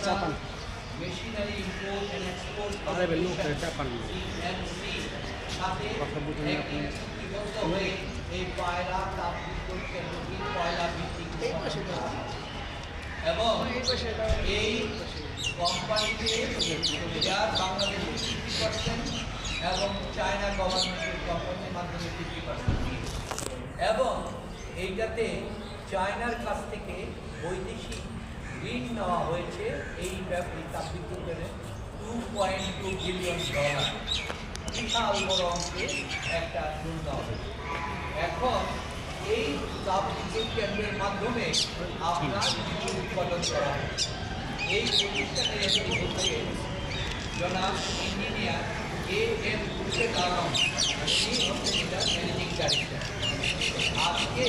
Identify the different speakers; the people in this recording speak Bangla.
Speaker 1: চাপান চাপান কথা বুঝুন
Speaker 2: এই পায়রা তাপ বিদ্যুৎ কেন্দ্রটি কয়লা ভিত্তিক এবং এই কোম্পানিতে যার বাংলাদেশে ফিফটি এবং চায়না গভর্নমেন্টের কোম্পানির মাধ্যমে ফিফটি এবং এইটাতে চায়নার কাছ থেকে বৈদেশিক ঋণ নেওয়া হয়েছে। এই ব্যাপারে তাপবিদ্যুতের two point two billion dollar বিশাল বড় অঙ্কের একটা ঋণ হয়েছে। এখন এই তাপবিদ্যুৎ কেন্দ্রের মাধ্যমে আপনার বিদ্যুৎ উৎপাদন করা এই প্রতিষ্ঠানের একটি জনাব engineer A M Khurshed Alam তিনি এটা ম্যানেজিং ডাইরেক্টর আজকে